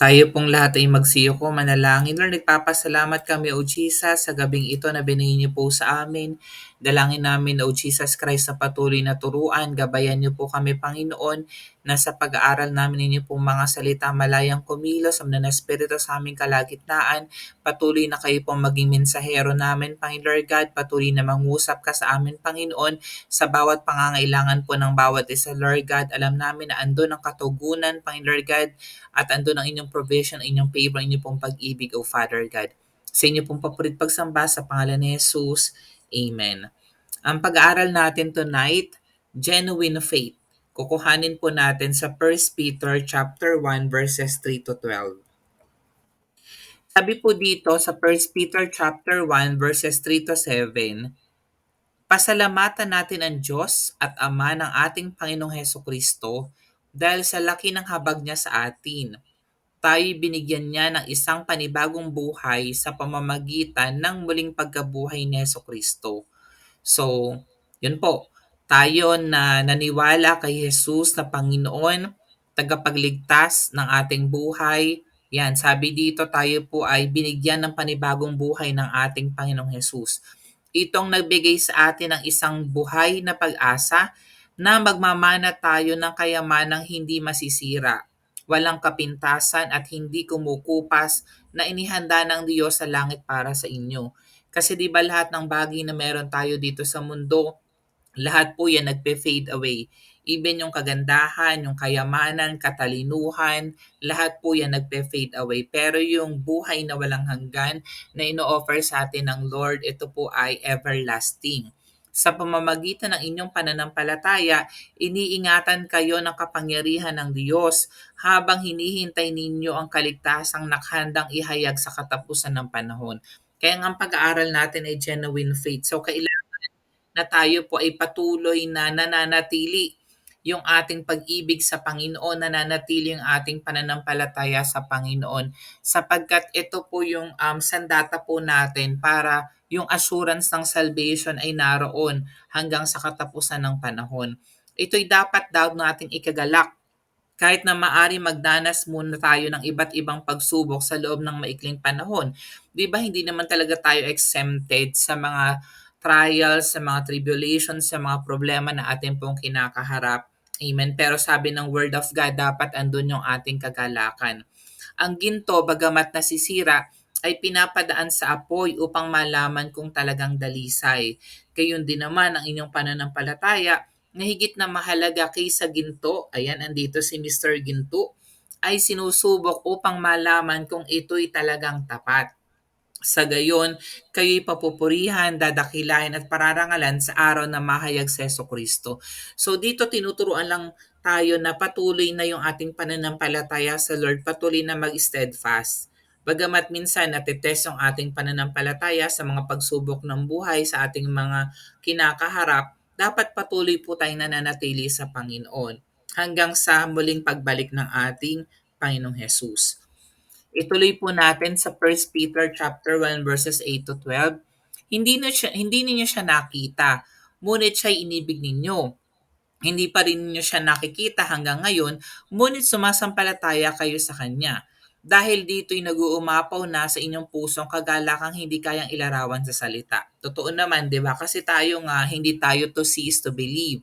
Tayo pong lahat ay magsiyoko, manalangin. Lord, nagpapasalamat kami, O Jesus, sa gabing ito na binigay niyo po sa amin. Dalangin namin, O Jesus Christ, sa patuloy na turuan. Gabayan niyo po kami, Panginoon, na sa pag-aaral namin ninyo pong mga salita malayang kumilos, ang na Espiritu sa aming kalagitnaan. Patuloy na kayo pong maging mensahero namin, Panginoon God. Patuloy na mangusap ka sa amin, Panginoon, sa bawat pangangailangan po ng bawat isa, Lord God. Alam namin na andun ang katugunan, Panginoon God, at andun ang inyong provision, inyong favor, inyong pong pag-ibig, O Father God. Sa inyo pong papurit pagsamba sa pangalan ni Jesus. Amen. Ang pag-aaral natin tonight, genuine faith. Kukuhanin po natin sa 1 Peter chapter 1 verses 3 to 12. Sabi po dito sa 1 Peter chapter 1 verses 3 to 7, Pasalamatan natin ang Diyos at Ama ng ating Panginoong Heso Kristo dahil sa laki ng habag niya sa atin tayo'y binigyan niya ng isang panibagong buhay sa pamamagitan ng muling pagkabuhay ni Yeso Kristo. So, yun po. Tayo na naniwala kay Jesus na Panginoon, tagapagligtas ng ating buhay. Yan, sabi dito tayo po ay binigyan ng panibagong buhay ng ating Panginoong Jesus. Itong nagbigay sa atin ng isang buhay na pag-asa na magmamana tayo ng kayamanang hindi masisira walang kapintasan at hindi kumukupas na inihanda ng Diyos sa langit para sa inyo. Kasi di ba lahat ng bagay na meron tayo dito sa mundo, lahat po yan nagpe-fade away. Even yung kagandahan, yung kayamanan, katalinuhan, lahat po yan nagpe-fade away. Pero yung buhay na walang hanggan na ino-offer sa atin ng Lord, ito po ay everlasting. Sa pamamagitan ng inyong pananampalataya, iniingatan kayo ng kapangyarihan ng Diyos habang hinihintay ninyo ang kaligtasang nakhandang ihayag sa katapusan ng panahon. Kaya ang pag-aaral natin ay genuine faith. So kailangan na tayo po ay patuloy na nananatili yung ating pag-ibig sa Panginoon, nananatili ang ating pananampalataya sa Panginoon sapagkat ito po yung um, sandata po natin para yung assurance ng salvation ay naroon hanggang sa katapusan ng panahon. Ito'y dapat daw natin ikagalak kahit na maari magdanas muna tayo ng iba't ibang pagsubok sa loob ng maikling panahon. Di ba hindi naman talaga tayo exempted sa mga trials, sa mga tribulations, sa mga problema na atin pong kinakaharap. Amen. Pero sabi ng Word of God, dapat andun yung ating kagalakan. Ang ginto, bagamat nasisira, ay pinapadaan sa apoy upang malaman kung talagang dalisay. Gayon din naman ang inyong pananampalataya na higit na mahalaga kaysa ginto, ayan, andito si Mr. Ginto, ay sinusubok upang malaman kung ito'y talagang tapat. Sa gayon, kayo'y papupurihan, dadakilain at pararangalan sa araw na mahayag sa Yeso Kristo. So dito tinuturuan lang tayo na patuloy na yung ating pananampalataya sa Lord, patuloy na mag-steadfast. Bagamat minsan natetest yung ating pananampalataya sa mga pagsubok ng buhay, sa ating mga kinakaharap, dapat patuloy po tayong nananatili sa Panginoon hanggang sa muling pagbalik ng ating Panginoong Jesus. Ituloy po natin sa 1 Peter chapter 1 verses 8 to 12. Hindi na siya hindi niyo siya nakita, ngunit siya inibig ninyo. Hindi pa rin niyo siya nakikita hanggang ngayon, ngunit sumasampalataya kayo sa kanya. Dahil dito'y nag-uumapaw na sa inyong pusong kagalakang hindi kayang ilarawan sa salita. Totoo naman, di ba? Kasi tayo nga, hindi tayo to see is to believe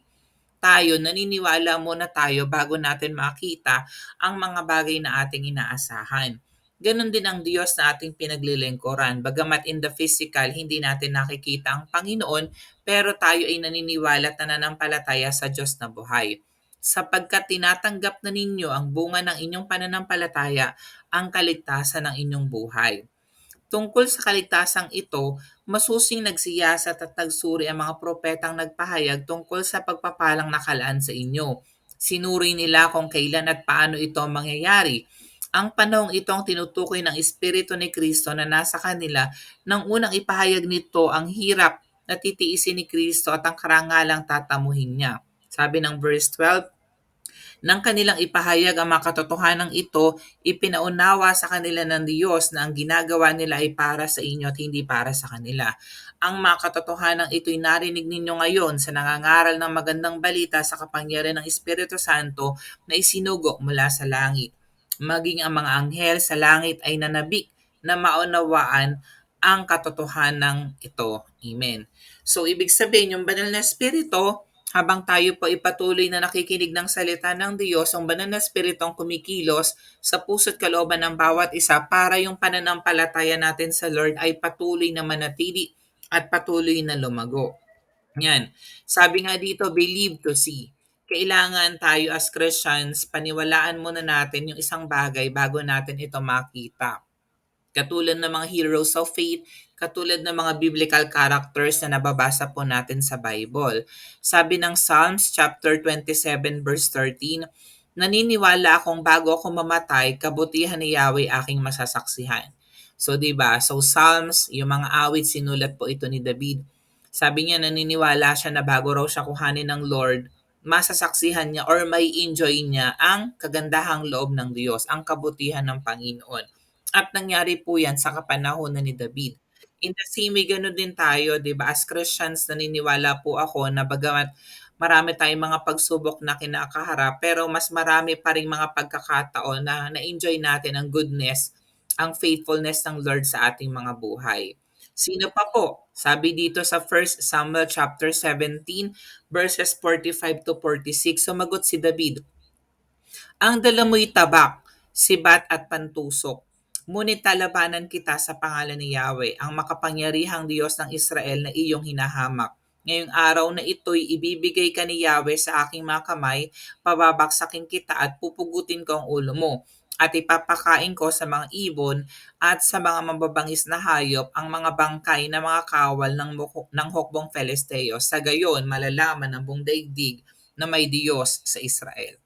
tayo, naniniwala muna tayo bago natin makita ang mga bagay na ating inaasahan. Ganon din ang Diyos na ating pinaglilingkuran. Bagamat in the physical, hindi natin nakikita ang Panginoon, pero tayo ay naniniwala at nananampalataya sa Diyos na buhay. Sapagkat tinatanggap na ninyo ang bunga ng inyong pananampalataya, ang kaligtasan ng inyong buhay. Tungkol sa kaligtasang ito, masusing nagsiyasat at nagsuri ang mga propetang nagpahayag tungkol sa pagpapalang nakalaan sa inyo. Sinuri nila kung kailan at paano ito mangyayari ang panahong ito ang tinutukoy ng Espiritu ni Kristo na nasa kanila nang unang ipahayag nito ang hirap na titiisin ni Kristo at ang karangalang tatamuhin niya. Sabi ng verse 12, nang kanilang ipahayag ang mga katotohanan ito, ipinaunawa sa kanila ng Diyos na ang ginagawa nila ay para sa inyo at hindi para sa kanila. Ang mga katotohanan ito'y narinig ninyo ngayon sa nangangaral ng magandang balita sa kapangyarihan ng Espiritu Santo na isinugok mula sa langit maging ang mga anghel sa langit ay nanabik na maunawaan ang katotohanan ito. Amen. So, ibig sabihin, yung banal na espiritu, habang tayo po ipatuloy na nakikinig ng salita ng Diyos, ang banal na espiritu ang kumikilos sa puso't kalooban ng bawat isa para yung pananampalataya natin sa Lord ay patuloy na manatili at patuloy na lumago. Yan. Sabi nga dito, believe to see. Kailangan tayo as Christians, paniwalaan muna natin yung isang bagay bago natin ito makita. Katulad ng mga heroes of faith, katulad ng mga biblical characters na nababasa po natin sa Bible. Sabi ng Psalms chapter 27 verse 13, Naniniwala akong bago ako mamatay, kabutihan ni Yahweh aking masasaksihan. So 'di ba? So Psalms, yung mga awit sinulat po ito ni David. Sabi niya naniniwala siya na bago raw siya kuhanin ng Lord, masasaksihan niya or may enjoy niya ang kagandahang loob ng Diyos, ang kabutihan ng Panginoon. At nangyari po yan sa kapanahonan ni David. In the same way, din tayo, di ba? As Christians, naniniwala po ako na bagamat marami tayong mga pagsubok na kinakaharap, pero mas marami pa rin mga pagkakataon na na-enjoy natin ang goodness, ang faithfulness ng Lord sa ating mga buhay. Sino pa po? Sabi dito sa 1 Samuel chapter 17 verses 45 to 46, sumagot si David, Ang dala mo'y tabak, sibat at pantusok Ngunit talabanan kita sa pangalan ni Yahweh, ang makapangyarihang Diyos ng Israel na iyong hinahamak. Ngayong araw na ito'y ibibigay ka ni Yahweh sa aking mga kamay, pababaksakin kita at pupugutin ko ang ulo mo at ipapakain ko sa mga ibon at sa mga mababangis na hayop ang mga bangkay na mga kawal ng, ng hukbong Felisteo. Sa gayon, malalaman ng buong daigdig na may Diyos sa Israel.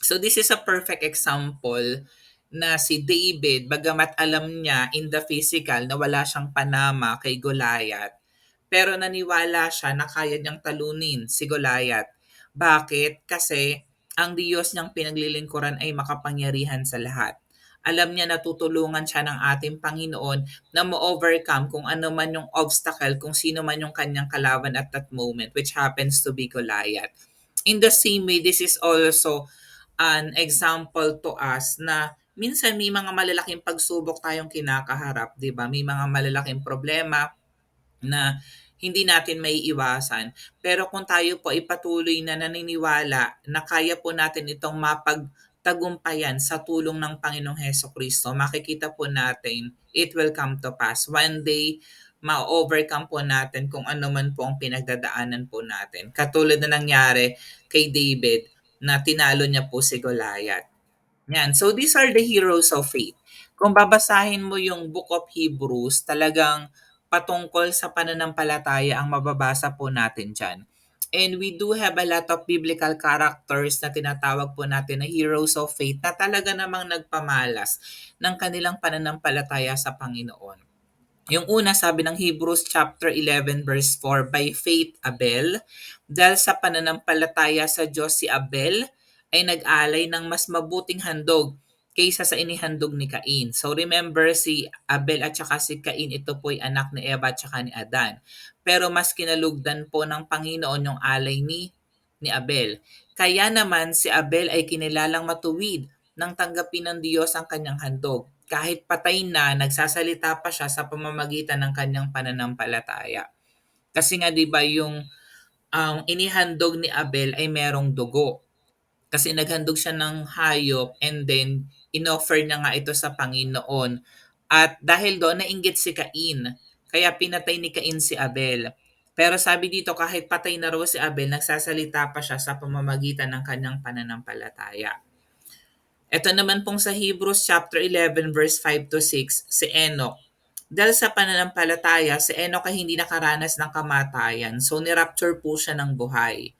So this is a perfect example na si David, bagamat alam niya in the physical na wala siyang panama kay Goliath, pero naniwala siya na kaya niyang talunin si Goliath. Bakit? Kasi ang Diyos niyang pinaglilingkuran ay makapangyarihan sa lahat. Alam niya na tutulungan siya ng ating Panginoon na mo-overcome kung ano man yung obstacle, kung sino man yung kanyang kalaban at that moment, which happens to be Goliath. In the same way, this is also an example to us na minsan may mga malalaking pagsubok tayong kinakaharap, 'di ba? May mga malalaking problema na hindi natin may iwasan. Pero kung tayo po ay patuloy na naniniwala na kaya po natin itong mapagtagumpayan sa tulong ng Panginoong Heso Kristo, makikita po natin it will come to pass. One day, ma-overcome po natin kung ano man po ang pinagdadaanan po natin. Katulad na nangyari kay David na tinalo niya po si Goliath. Yan. So these are the heroes of faith. Kung babasahin mo yung Book of Hebrews, talagang patungkol sa pananampalataya ang mababasa po natin dyan. And we do have a lot of biblical characters na tinatawag po natin na heroes of faith na talaga namang nagpamalas ng kanilang pananampalataya sa Panginoon. Yung una sabi ng Hebrews chapter 11 verse 4, by faith Abel, dahil sa pananampalataya sa Diyos si Abel, ay nag-alay ng mas mabuting handog kaysa sa inihandog ni Cain. So remember si Abel at saka si Cain, ito po ay anak ni Eva at saka ni Adan. Pero mas kinalugdan po ng Panginoon yung alay ni, ni Abel. Kaya naman si Abel ay kinilalang matuwid nang tanggapin ng Diyos ang kanyang handog. Kahit patay na, nagsasalita pa siya sa pamamagitan ng kanyang pananampalataya. Kasi nga 'di ba yung um, inihandog ni Abel ay merong dugo kasi naghandog siya ng hayop and then inoffer niya nga ito sa Panginoon. At dahil doon, nainggit si Cain. Kaya pinatay ni Cain si Abel. Pero sabi dito, kahit patay na raw si Abel, nagsasalita pa siya sa pamamagitan ng kanyang pananampalataya. Ito naman pong sa Hebrews chapter 11 verse 5 to 6, si Enoch. Dahil sa pananampalataya, si Enoch ay hindi nakaranas ng kamatayan, so nirapture po siya ng buhay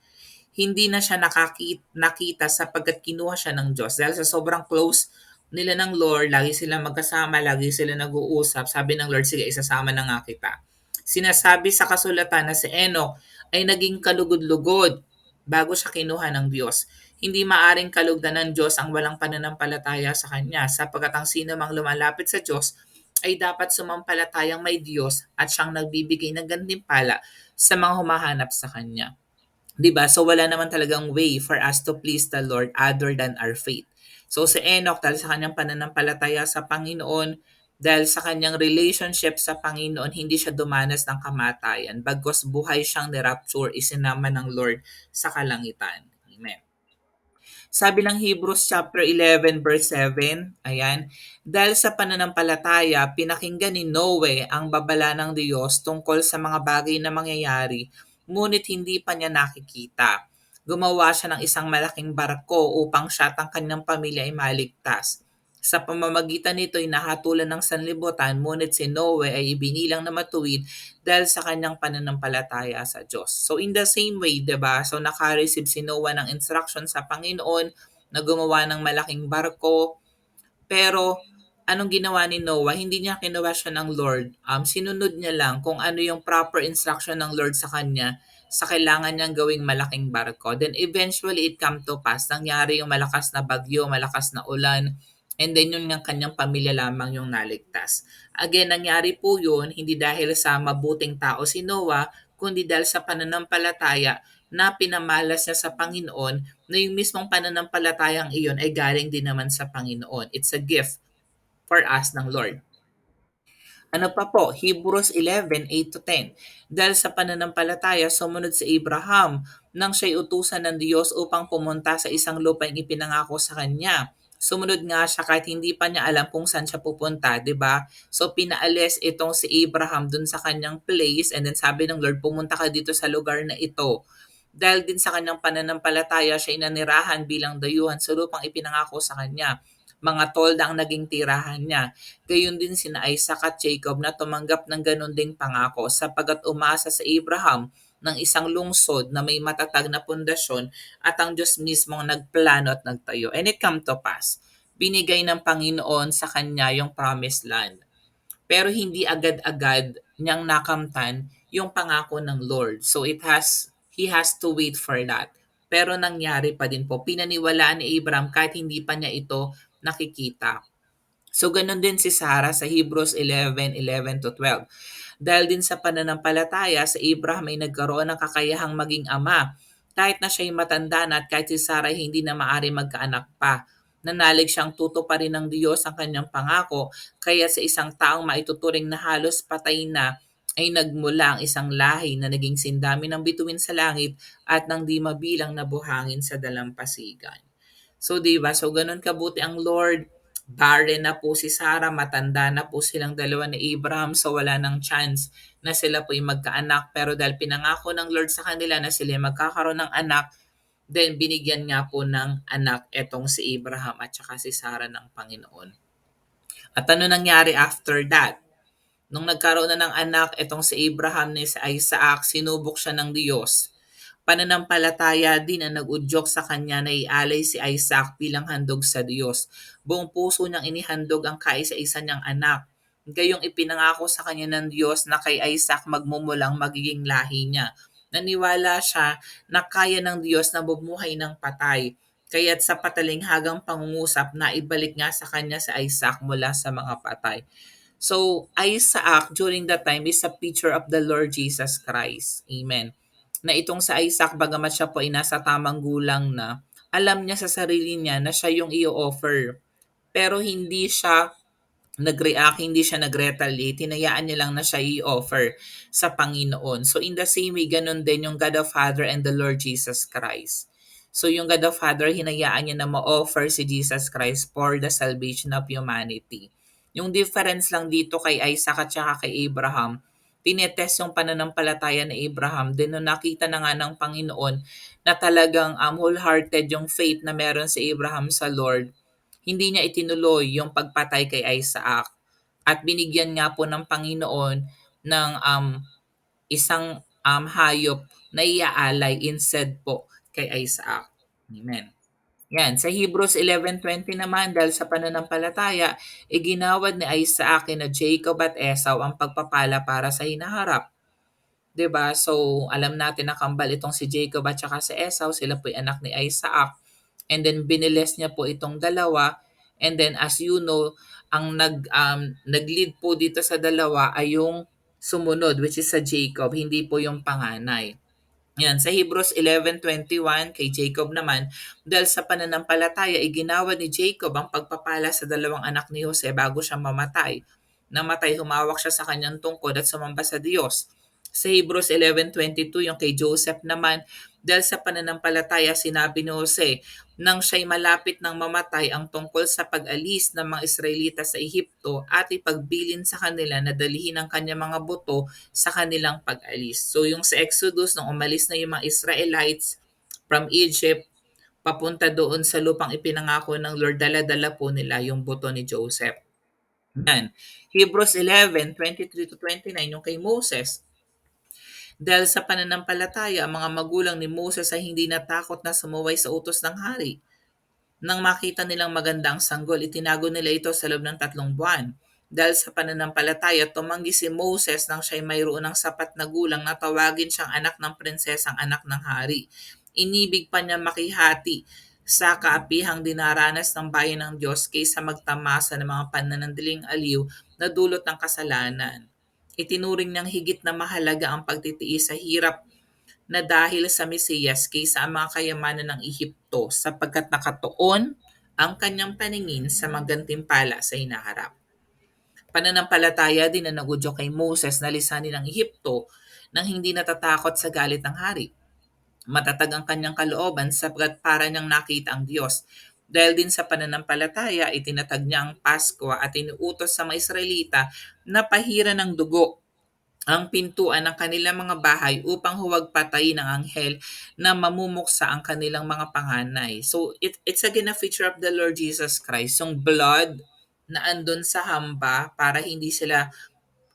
hindi na siya nakakita, nakita sapagkat kinuha siya ng Diyos. Dahil sa sobrang close nila ng Lord, lagi sila magkasama, lagi sila nag-uusap. Sabi ng Lord, sige, isasama na nga kita. Sinasabi sa kasulatan na si Enoch ay naging kalugod-lugod bago siya kinuha ng Diyos. Hindi maaring kalugdan ng Diyos ang walang pananampalataya sa Kanya sapagkat ang sino mang lumalapit sa Diyos ay dapat sumampalatayang may Diyos at siyang nagbibigay ng gantimpala sa mga humahanap sa Kanya. 'Di ba? So wala naman talagang way for us to please the Lord other than our faith. So si Enoch dahil sa kanyang pananampalataya sa Panginoon, dahil sa kanyang relationship sa Panginoon, hindi siya dumanas ng kamatayan. Bagkos buhay siyang ni-rapture, isinama ng Lord sa kalangitan. Amen. Sabi ng Hebrews chapter 11 verse 7, ayan, dahil sa pananampalataya, pinakinggan ni Noe ang babala ng Diyos tungkol sa mga bagay na mangyayari, ngunit hindi pa niya nakikita. Gumawa siya ng isang malaking barko upang siya at ang kanyang pamilya ay maligtas. Sa pamamagitan nito ay nahatulan ng sanlibutan, ngunit si Noe ay ibinilang na matuwid dahil sa kanyang pananampalataya sa Diyos. So in the same way, ba? So naka-receive si Noah ng instruction sa Panginoon na gumawa ng malaking barko. Pero anong ginawa ni Noah? Hindi niya kinwestiyon ng Lord. Um, sinunod niya lang kung ano yung proper instruction ng Lord sa kanya sa kailangan niyang gawing malaking barko. Then eventually it come to pass. Nangyari yung malakas na bagyo, malakas na ulan, And then yun ng kanyang pamilya lamang yung naligtas. Again, nangyari po yun hindi dahil sa mabuting tao si Noah, kundi dahil sa pananampalataya na pinamalas niya sa Panginoon na yung mismong pananampalatayang iyon ay galing din naman sa Panginoon. It's a gift for us ng Lord. Ano pa po? Hebrews 11, 8 to 10. Dahil sa pananampalataya, sumunod si Abraham nang siya'y utusan ng Diyos upang pumunta sa isang lupang ipinangako sa kanya sumunod nga siya kahit hindi pa niya alam kung saan siya pupunta, 'di ba? So pinaalis itong si Abraham dun sa kanyang place and then sabi ng Lord, pumunta ka dito sa lugar na ito. Dahil din sa kanyang pananampalataya, siya inanirahan bilang dayuhan sa lupang ipinangako sa kanya. Mga tolda ang naging tirahan niya. Gayon din sina Isaac at Jacob na tumanggap ng ganun ding pangako sapagat umasa sa Abraham ng isang lungsod na may matatag na pundasyon at ang Diyos mismo ang nagplano at nagtayo. And it come to pass. Binigay ng Panginoon sa kanya yung promised land. Pero hindi agad-agad niyang nakamtan yung pangako ng Lord. So it has, he has to wait for that. Pero nangyari pa din po. Pinaniwalaan ni Abraham kahit hindi pa niya ito nakikita. So ganun din si Sarah sa Hebrews 11, 11 to 12. Dahil din sa pananampalataya, sa Abraham ay nagkaroon ng kakayahang maging ama. Kahit na siya'y matanda na at kahit si Sarah hindi na maari magkaanak pa. Nanalig siyang tuto pa rin ng Diyos ang kanyang pangako, kaya sa isang taong maituturing na halos patay na, ay nagmula ang isang lahi na naging sindami ng bituin sa langit at ng di mabilang na buhangin sa dalampasigan. So, di ba? So, ganun kabuti ang Lord barren na po si Sarah, matanda na po silang dalawa ni Abraham so wala nang chance na sila po yung magkaanak. Pero dahil pinangako ng Lord sa kanila na sila magkakaroon ng anak, then binigyan nga po ng anak etong si Abraham at saka si Sarah ng Panginoon. At ano nangyari after that? Nung nagkaroon na ng anak etong si Abraham ni si Isaac, sinubok siya ng Diyos Pananampalataya din ang nag-udyok sa kanya na ialay si Isaac bilang handog sa Diyos. Buong puso niyang inihandog ang kaisa-isa niyang anak. Gayong ipinangako sa kanya ng Diyos na kay Isaac magmumulang magiging lahi niya. Naniwala siya na kaya ng Diyos na bumuhay ng patay. Kaya't sa patalinghagang pangungusap na ibalik nga sa kanya si Isaac mula sa mga patay. So, Isaac during that time is a picture of the Lord Jesus Christ. Amen na itong sa Isaac, bagamat siya po ay nasa tamang gulang na, alam niya sa sarili niya na siya yung i-offer. Pero hindi siya nag-react, hindi siya nag-retaliate, tinayaan niya lang na siya i-offer sa Panginoon. So in the same way, ganun din yung God the Father and the Lord Jesus Christ. So yung God the Father, hinayaan niya na ma-offer si Jesus Christ for the salvation of humanity. Yung difference lang dito kay Isaac at saka kay Abraham, tinetest yung pananampalataya ni Abraham. Then nung nakita na nga ng Panginoon na talagang um, wholehearted yung faith na meron si Abraham sa Lord, hindi niya itinuloy yung pagpatay kay Isaac. At binigyan nga po ng Panginoon ng um, isang um, hayop na iaalay instead po kay Isaac. Amen. Yan, sa Hebrews 11.20 naman, dahil sa pananampalataya, iginawad ni Isaac na Jacob at Esau ang pagpapala para sa hinaharap. 'Di ba So, alam natin na kambal itong si Jacob at saka si Esau, sila po anak ni Isaac. And then biniles niya po itong dalawa. And then as you know, ang nag um, nag-lead po dito sa dalawa ay yung sumunod which is sa Jacob, hindi po yung panganay. Yan, sa Hebrews 11.21, kay Jacob naman, dahil sa pananampalataya, iginawa ni Jacob ang pagpapala sa dalawang anak ni Jose bago siya mamatay. Namatay, humawak siya sa kanyang tungkod at sumamba sa Diyos. Sa Hebrews 11.22, yung kay Joseph naman, dahil sa pananampalataya, sinabi ni Jose, nang siya'y malapit ng mamatay ang tungkol sa pag-alis ng mga Israelita sa Ehipto at ipagbilin sa kanila na dalihin ang kanyang mga buto sa kanilang pag-alis. So yung sa Exodus, nung umalis na yung mga Israelites from Egypt, papunta doon sa lupang ipinangako ng Lord, dala-dala po nila yung buto ni Joseph. Yan. Hebrews 11, 23 to 29, yung kay Moses, dahil sa pananampalataya, ang mga magulang ni Moses ay hindi natakot na sumuway sa utos ng hari. Nang makita nilang maganda ang sanggol, itinago nila ito sa loob ng tatlong buwan. Dahil sa pananampalataya, tumanggi si Moses nang siya'y mayroon ng sapat na gulang na tawagin siyang anak ng prinsesang anak ng hari. Inibig pa niya makihati sa kaapihang dinaranas ng bayan ng Diyos kaysa magtamasa ng mga pananandiling aliw na dulot ng kasalanan itinuring niyang higit na mahalaga ang pagtitiis sa hirap na dahil sa Mesiyas kaysa ang mga kayamanan ng Ehipto sapagkat nakatuon ang kanyang paningin sa magantimpala sa hinaharap. Pananampalataya din na nagudyo kay Moses na lisanin ng Ehipto nang hindi natatakot sa galit ng hari. Matatag ang kanyang kalooban sapagkat para niyang nakita ang Diyos. Dahil din sa pananampalataya, itinatag niya ang Pasko at inuutos sa mga Israelita na pahira ng dugo ang pintuan ng kanilang mga bahay upang huwag patayin ng anghel na mamumuksa ang kanilang mga panganay. So it, it's again a feature of the Lord Jesus Christ, yung blood na andun sa hamba para hindi sila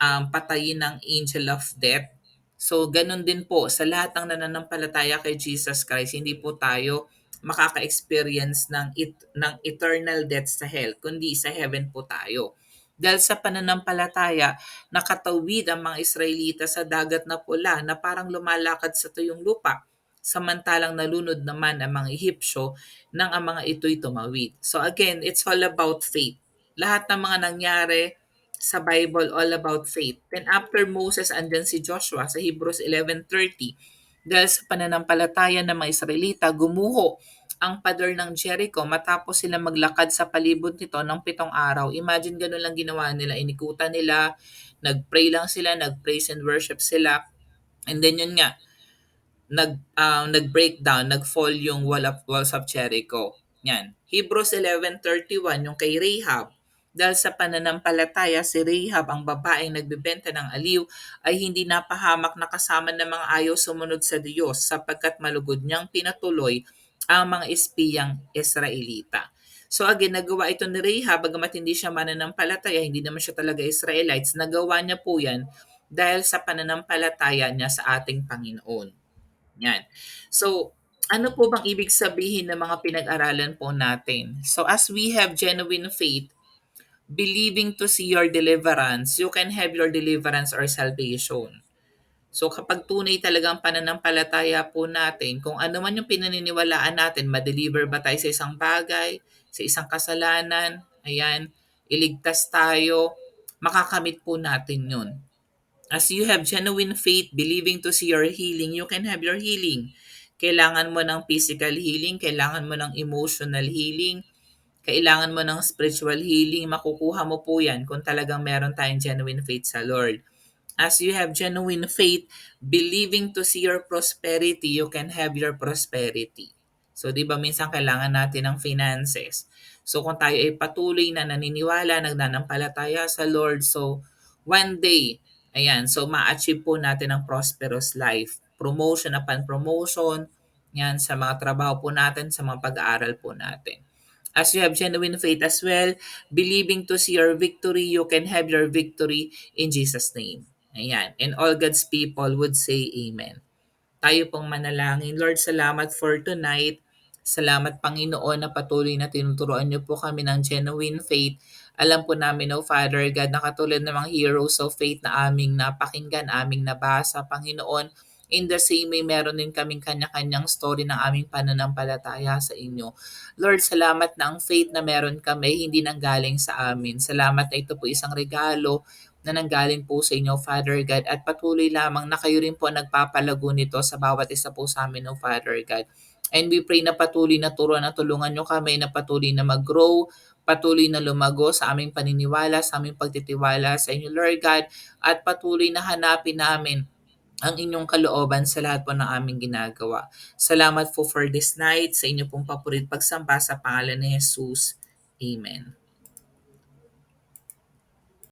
um, patayin ng angel of death. So ganun din po sa lahat ng nananampalataya kay Jesus Christ, hindi po tayo makaka-experience ng, it, ng eternal death sa hell, kundi sa heaven po tayo. Dahil sa pananampalataya, nakatawid ang mga Israelita sa dagat na pula na parang lumalakad sa tuyong lupa, samantalang nalunod naman ang mga Ehipsyo nang ang mga ito'y tumawid. So again, it's all about faith. Lahat ng mga nangyari sa Bible, all about faith. Then after Moses, andyan si Joshua sa Hebrews 11.30 dahil sa pananampalataya ng mga Israelita, gumuho ang pader ng Jericho matapos sila maglakad sa palibot nito ng pitong araw. Imagine ganun lang ginawa nila. Inikutan nila, nagpray lang sila, nagpraise and worship sila. And then yun nga, nag, uh, nag-break down, nag-fall yung wall of, walls of Jericho. Yan. Hebrews 11.31, yung kay Rahab, dahil sa pananampalataya, si Rahab, ang babaeng nagbebenta ng aliw, ay hindi napahamak na kasama ng mga ayaw sumunod sa Diyos sapagkat malugod niyang pinatuloy ang mga espiyang Israelita. So again, nagawa ito ni Rahab, bagamat hindi siya mananampalataya, hindi naman siya talaga Israelites, nagawa niya po yan dahil sa pananampalataya niya sa ating Panginoon. Yan. So, ano po bang ibig sabihin ng mga pinag-aralan po natin? So as we have genuine faith, believing to see your deliverance, you can have your deliverance or salvation. So kapag tunay talagang pananampalataya po natin, kung ano man yung pinaniniwalaan natin, ma-deliver ba tayo sa isang bagay, sa isang kasalanan, ayan, iligtas tayo, makakamit po natin yun. As you have genuine faith, believing to see your healing, you can have your healing. Kailangan mo ng physical healing, kailangan mo ng emotional healing, kailangan mo ng spiritual healing, makukuha mo po yan kung talagang meron tayong genuine faith sa Lord. As you have genuine faith, believing to see your prosperity, you can have your prosperity. So, di ba minsan kailangan natin ng finances. So, kung tayo ay patuloy na naniniwala, nagnanampalataya sa Lord, so one day, ayan, so ma-achieve po natin ang prosperous life. Promotion upon promotion, yan, sa mga trabaho po natin, sa mga pag-aaral po natin. As you have genuine faith as well, believing to see your victory, you can have your victory in Jesus' name. Ayan. And all God's people would say Amen. Tayo pong manalangin. Lord, salamat for tonight. Salamat Panginoon na patuloy na tinuturoan niyo po kami ng genuine faith. Alam po namin, oh Father God, na katulad ng mga heroes of faith na aming napakinggan, aming nabasa, Panginoon, In the same way, meron din kaming kanya-kanyang story ng aming pananampalataya sa inyo. Lord, salamat na ang faith na meron kami hindi nang galing sa amin. Salamat na ito po isang regalo na nanggaling po sa inyo, Father God, at patuloy lamang na kayo rin po ang nagpapalago nito sa bawat isa po sa amin, no, Father God. And we pray na patuloy na turuan at tulungan nyo kami na patuloy na mag-grow, patuloy na lumago sa aming paniniwala, sa aming pagtitiwala sa inyo, Lord God, at patuloy na hanapin namin ang inyong kalooban sa lahat po ng aming ginagawa. Salamat po for this night sa inyo pong papurit pagsamba sa pangalan ni Jesus. Amen.